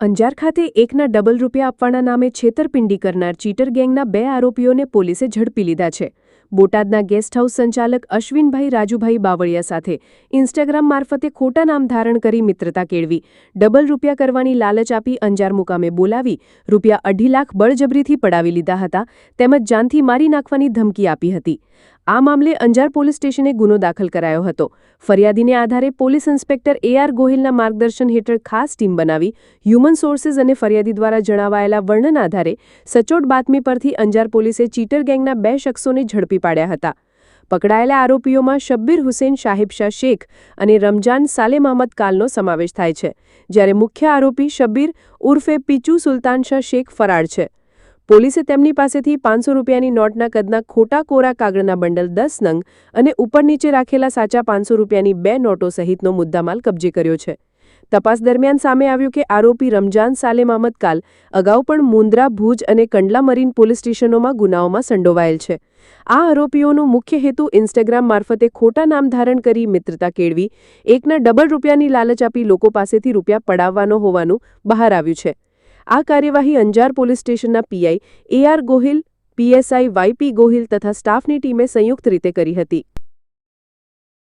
અંજાર ખાતે એકના ડબલ રૂપિયા આપવાના નામે છેતરપિંડી કરનાર ચીટર ગેંગના બે આરોપીઓને પોલીસે ઝડપી લીધા છે. બોટાદના ગેસ્ટ હાઉસ સંચાલક અશ્વિનભાઈ રાજુભાઈ બાવળિયા સાથે ઇન્સ્ટાગ્રામ મારફતે ખોટા નામ ધારણ કરી મિત્રતા કેળવી. ડબલ રૂપિયા કરવાની લાલચ આપી અંજાર મુકામે બોલાવી, રૂપિયા અઢી લાખ બળજબરીથી પડાવી લીધા હતા, તેમજ જાનથી મારી નાખવાની ધમકી આપી હતી. આ મામલે અંજાર પોલીસ સ્ટેશને ગુનો દાખલ કરાયો હતો. ફરિયાદીને આધારે પોલીસ ઇન્સ્પેક્ટર એ આર ગોહિલના માર્ગદર્શન હેઠળ ખાસ ટીમ બનાવી, હ્યુમન સોર્સિસ અને ફરિયાદી દ્વારા જણાવાયેલા વર્ણન આધારે સચોટ બાતમી પરથી અંજાર પોલીસે ચીટર ગેંગના બે શખ્સોને ઝડપી પાડ્યા હતા. પકડાયેલા આરોપીઓમાં શબ્બીર હુસેન શાહિબશાહ શેખ અને રમજાન સાલેમ અહમદ કાલનો સમાવેશ થાય છે, જ્યારે મુખ્ય આરોપી શબ્બીર ઉર્ફે પીચુ સુલતાન શાહ શેખ ફરાર છે. પોલીસે તેમની પાસેથી પાંચસો રૂપિયાની નોટના કદના ખોટા કોરા કાગળના બંડલ દસ નંગ અને ઉપર નીચે રાખેલા સાચા પાંચસો રૂપિયાની બે નોટો સહિતનો મુદ્દામાલ કબજે કર્યો છે. તપાસ દરમિયાન સામે આવ્યું કે આરોપી રમજાન સાલે મામદ કાલ અગાઉ પણ મુન્દ્રા ભુજ અને કંડલા મરીન પોલીસ સ્ટેશનોમાં ગુનાઓમાં સંડોવાયેલ છે. આ આરોપીઓનો મુખ્ય હેતુ ઇન્સ્ટાગ્રામ મારફતે ખોટા નામ ધારણ કરી મિત્રતા કેળવી, એકના ડબલ રૂપિયાની લાલચ આપી લોકો પાસેથી રૂપિયા પડાવવાનો હોવાનું બહાર આવ્યું છે. આ કાર્યવાહી અંજાર પોલીસ સ્ટેશનના PI A Gohil PSI YP Gohil તથા સ્ટાફની ટીમે સંયુક્ત રીતે કરી હતી.